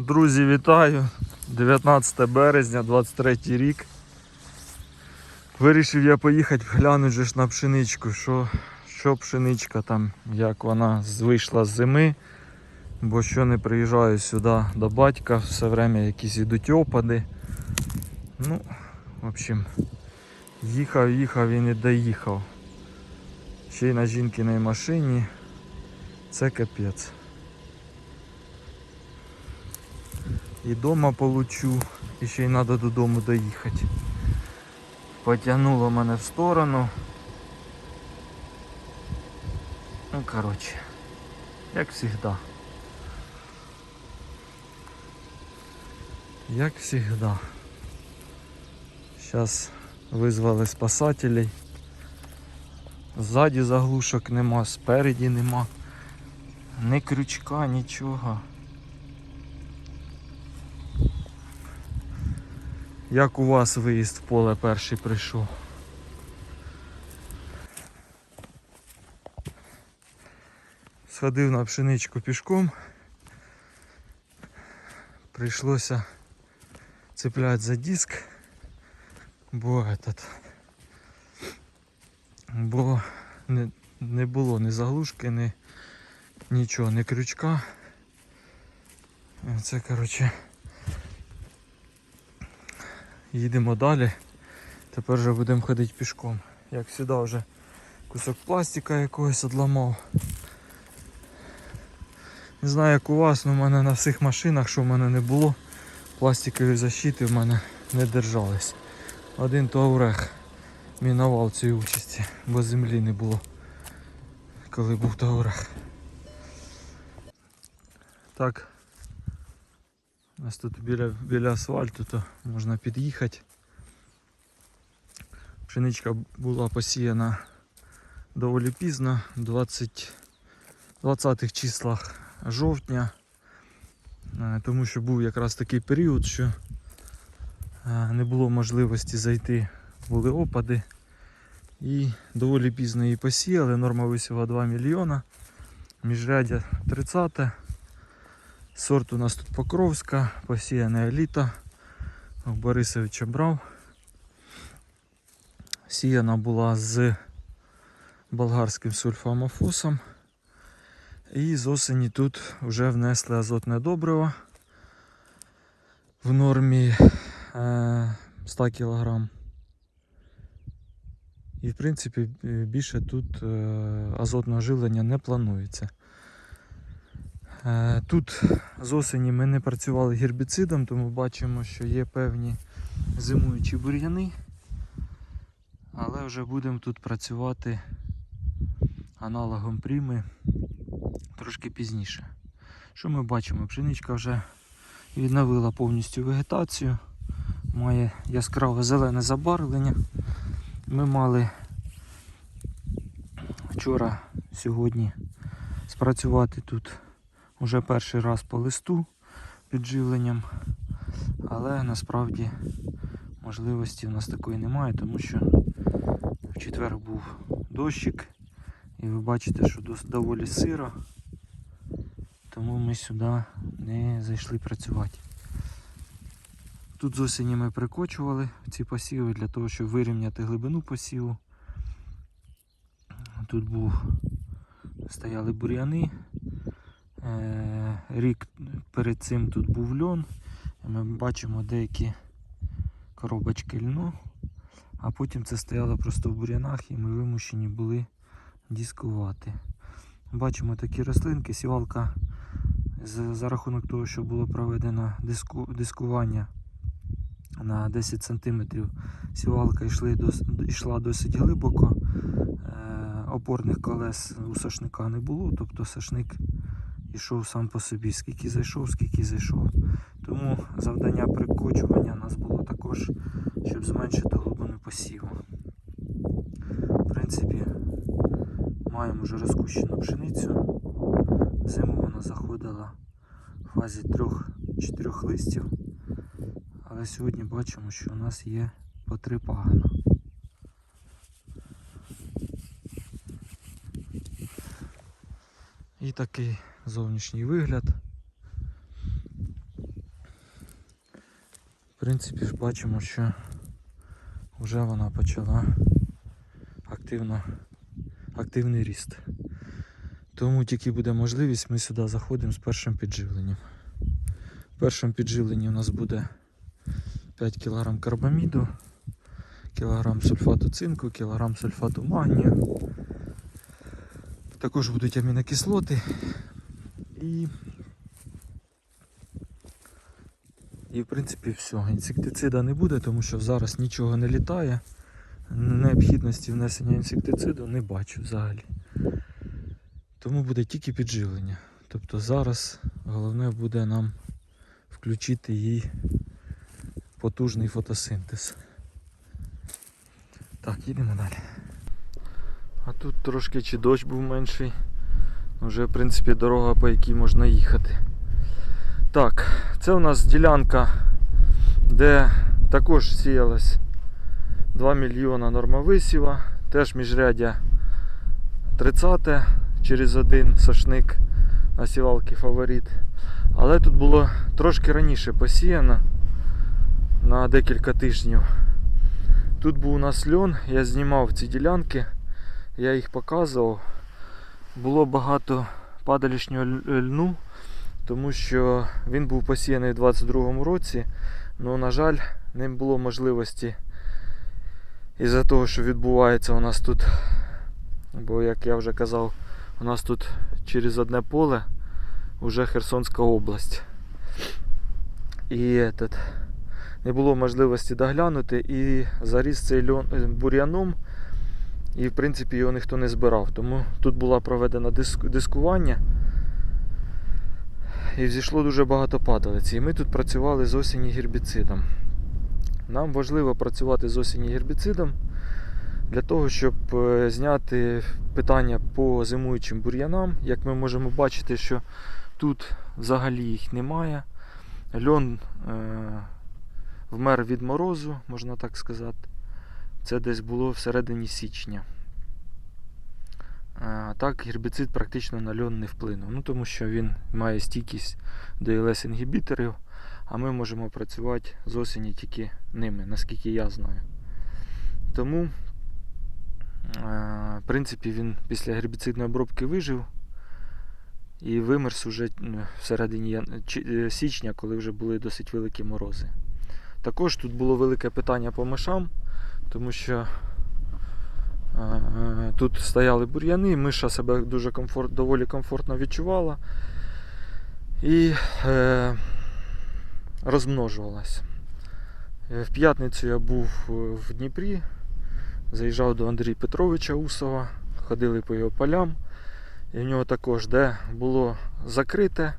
Друзі, вітаю! 19 березня, 23 рік. Вирішив я поїхати глянути ж на пшеничку, що, що пшеничка там, як вона вийшла з зими. Бо що не приїжджаю сюди до батька, все время якісь ідуть опади. Ну, в общем, їхав, їхав і не доїхав. Ще й на жінкиній машині. Це капець. І дома получу, і ще й треба додому доїхати. Потягнуло мене в сторону. Ну, коротше, як завжди. Як завжди. Зараз визвали спасателей. Ззаді заглушок нема, спереді нема. Ні крючка, нічого. Як у вас виїзд в поле перший прийшов? Сходив на пшеничку пішком. Прийшлося цепляти за диск, бо этот, бо не, не було ні заглушки, ні нічого, ні крючка. Це коротше. Їдемо далі. Тепер вже будемо ходити пішком. Як завжди вже кусок пластика якогось одламав. Не знаю як у вас, але в мене на всіх машинах, що в мене не було, пластикові защити в мене не держались. Один Таурех мінував цієї участі, бо землі не було, коли був Таурех. Так, у нас тут біля, біля асфальту, то можна під'їхати. Пшеничка була посіяна доволі пізно, 20, 20 числах жовтня, Е, тому що був якраз такий період, що е, не було можливості зайти, були опади. І доволі пізно її посіяли, норма висіла 2 мільйона, міжрядя 30. Сорт у нас тут Покровська, посіяна еліта. У Борисовича брав. Сіяна була з болгарським сульфамофосом. І з осені тут вже внесли азотне добриво в нормі е, 100 кг. І в принципі е, більше тут е, азотного живлення не планується. Е, Тут з осені ми не працювали гербіцидом, тому бачимо, що є певні зимуючі бур'яни. Але вже будемо тут працювати аналогом пріми трошки пізніше. Що ми бачимо? Пшеничка вже відновила повністю вегетацію, має яскраве зелене забарвлення. Ми мали вчора, сьогодні спрацювати тут Уже перший раз по листу підживленням, але насправді можливості в нас такої немає, тому що в четвер був дощик, і ви бачите, що доволі сиро, тому ми сюди не зайшли працювати. Тут з осені ми прикочували ці посіви для того, щоб вирівняти глибину посіву. Тут був, стояли бур'яни. Е, Рік перед цим тут був льон. Ми бачимо деякі коробочки льну, а потім це стояло просто в бур'янах і ми вимушені були дискувати. Бачимо такі рослинки, сівалка за рахунок того, що було проведено диску, дискування на 10 см. Сівалка йшли дос- йшла досить глибоко. Е, Опорних колес у сошника не було, тобто сошник йшов сам по собі, скільки зайшов, скільки зайшов. Тому завдання прикочування у нас було також, щоб зменшити глибину посіву. В принципі, маємо вже розкущену пшеницю. Зиму вона заходила в фазі 3-4 листів. Але сьогодні бачимо, що у нас є по три пагана. І такий зовнішній вигляд. В принципі бачимо, що вже вона почала активно, активний ріст. Тому тільки буде можливість, ми сюди заходимо з першим підживленням. В першому підживленні у нас буде 5 кг карбаміду, кілограм сульфату цинку, кілограм сульфату магнію. Також будуть амінокислоти і, і в принципі все. Інсектицида не буде, тому що зараз нічого не літає. Необхідності внесення інсектициду не бачу взагалі. Тому буде тільки підживлення. Тобто зараз головне буде нам включити їй потужний фотосинтез. Так, їдемо далі. А тут трошки чи дощ був менший. Вже в принципі дорога по якій можна їхати. Так, це у нас ділянка, де також сіялась 2 мільйона норма висіва, теж міжрядя 30 через один сошник на сівалки фаворит. Але тут було трошки раніше посіяно на декілька тижнів. Тут був у нас льон, я знімав ці ділянки, я їх показував. Було багато падалішнього льну, тому що він був посіяний у 22-му році. Ну, на жаль, не було можливості із-за того, що відбувається у нас тут. Бо, як я вже казав, у нас тут через одне поле вже Херсонська область. І этот, не було можливості доглянути і заріс цей льон е, бур'яном. І в принципі його ніхто не збирав. Тому тут було проведено диск- дискування. І взійшло дуже багато падалиці. І ми тут працювали з осені гербіцидом. Нам важливо працювати з осені гербіцидом для того, щоб е, зняти питання по зимуючим бур'янам. Як ми можемо бачити, що тут взагалі їх немає. Льон е, вмер від морозу, можна так сказати. Це десь було всередині січня. Так гербіцид практично на льон не вплинув. Ну, тому що він має стійкість до ls інгібіторів, а ми можемо працювати з осені тільки ними, наскільки я знаю. Тому, в принципі, він після гербіцидної обробки вижив і вимерз уже всередині е, січня, коли вже були досить великі морози. Також тут було велике питання по мишам, тому що е, тут стояли бур'яни, миша себе дуже комфорт, доволі комфортно відчувала і е, розмножувалась. Е, В п'ятницю я був е, в Дніпрі, заїжджав до Андрія Петровича Усова, ходили по його полям. І в нього також, де було закрите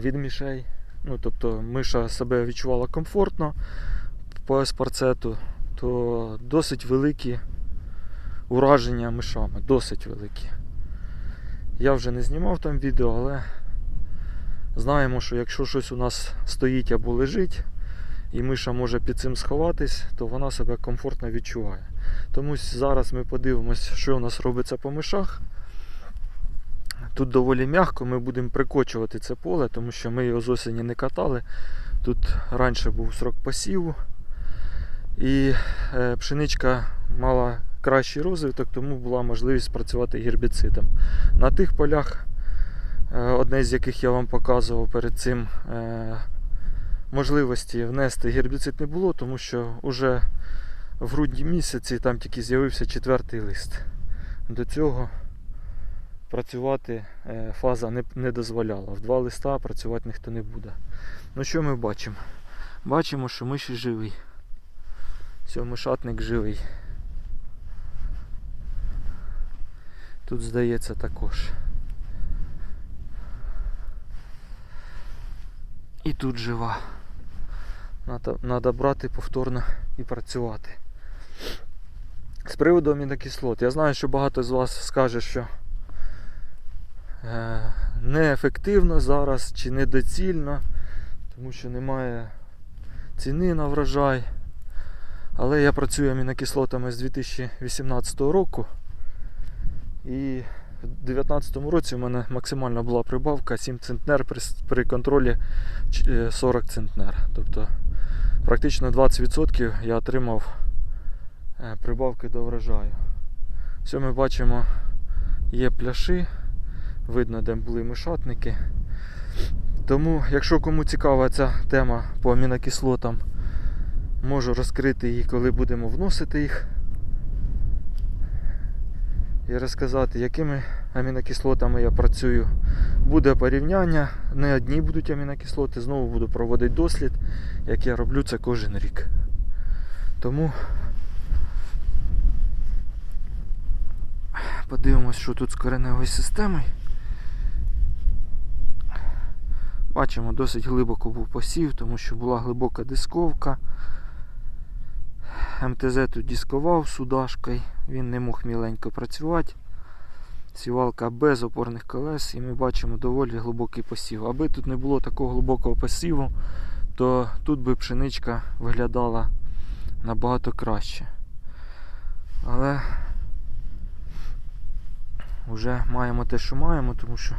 від мішей. Ну, тобто миша себе відчувала комфортно по еспарцету, то досить великі ураження мишами, досить великі. Я вже не знімав там відео, але знаємо, що якщо щось у нас стоїть або лежить, і миша може під цим сховатись, то вона себе комфортно відчуває. Тому зараз ми подивимося, що у нас робиться по мишах. Тут доволі м'яко, ми будемо прикочувати це поле, тому що ми його з осені не катали. Тут раніше був срок посіву. І е, пшеничка мала кращий розвиток, тому була можливість працювати гербіцидом. На тих полях, е, одне з яких я вам показував перед цим, е, можливості внести гербіцид не було, тому що вже в грудні місяці там тільки з'явився четвертий лист. До цього працювати фаза не, дозволяла. В два листа працювати ніхто не буде. Ну що ми бачимо? Бачимо, що миші живий. Все, мишатник живий. Тут здається також. І тут жива. Надо брати повторно і працювати. З приводу амінокислот. Я знаю, що багато з вас скаже, що е, неефективно зараз чи недоцільно, тому що немає ціни на врожай. Але я працюю амінокислотами з 2018 року і в 2019 році у мене максимальна була прибавка 7 центнер при, при контролі е, 40 центнер. Тобто практично 20% я отримав е, прибавки до врожаю. Все ми бачимо, є пляши, видно, де були мишатники. Тому, якщо кому цікава ця тема по амінокислотам, можу розкрити її, коли будемо вносити їх. І розказати, якими амінокислотами я працюю. Буде порівняння, не одні будуть амінокислоти, знову буду проводити дослід, як я роблю це кожен рік. Тому подивимось, що тут з кореневою системою. Бачимо, досить глибоко був посів, тому що була глибока дисковка. МТЗ тут дискував судашкою, він не мог міленько працювати. Сівалка без опорних колес, і ми бачимо доволі глибокий посів. Аби тут не було такого глибокого посіву, то тут би пшеничка виглядала набагато краще. Але вже маємо те, що маємо, тому що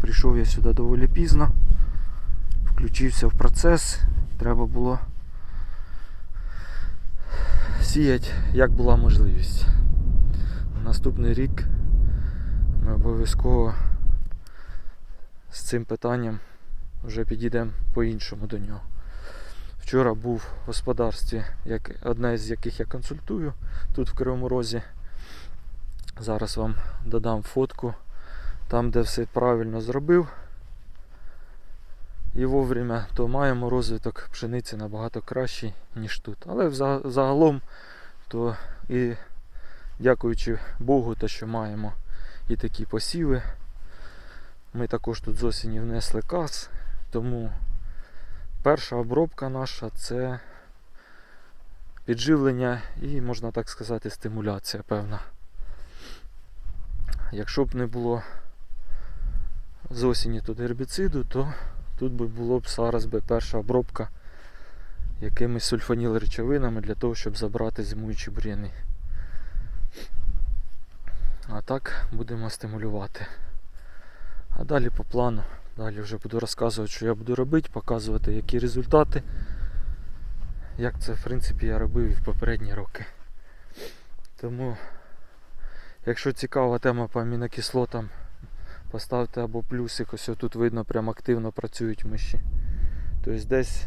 прийшов я сюди доволі пізно, включився в процес, треба було сіяти, як була можливість. Наступний рік ми обов'язково з цим питанням вже підійдемо по-іншому до нього. Вчора був в господарстві, як, одне з яких я консультую тут в Кривому Розі. Зараз вам додам фотку там, де все правильно зробив. І вовремя, то маємо розвиток пшениці набагато кращий, ніж тут. Але загалом, то і дякуючи Богу, те, що маємо і такі посіви. Ми також тут з осені внесли каз, тому перша обробка наша це підживлення і, можна так сказати, стимуляція певна. Якщо б не було з осені тут гербіциду, то тут би було б зараз би перша обробка якимись сульфаніл речовинами для того, щоб забрати зимуючі бур'яни. А так будемо стимулювати. А далі по плану. Далі вже буду розказувати, що я буду робити, показувати, які результати. Як це в принципі я робив і в попередні роки. Тому, якщо цікава тема по амінокислотам, поставте або плюсик, ось тут видно, прям активно працюють миші. Тобто десь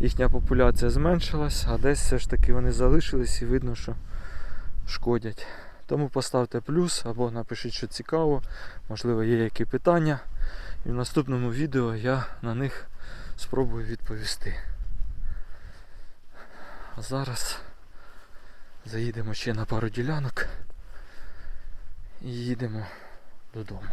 їхня популяція зменшилась, а десь все ж таки вони залишились і видно, що шкодять. Тому поставте плюс або напишіть, що цікаво, можливо, є які питання. І в наступному відео я на них спробую відповісти. А зараз заїдемо ще на пару ділянок і їдемо додому.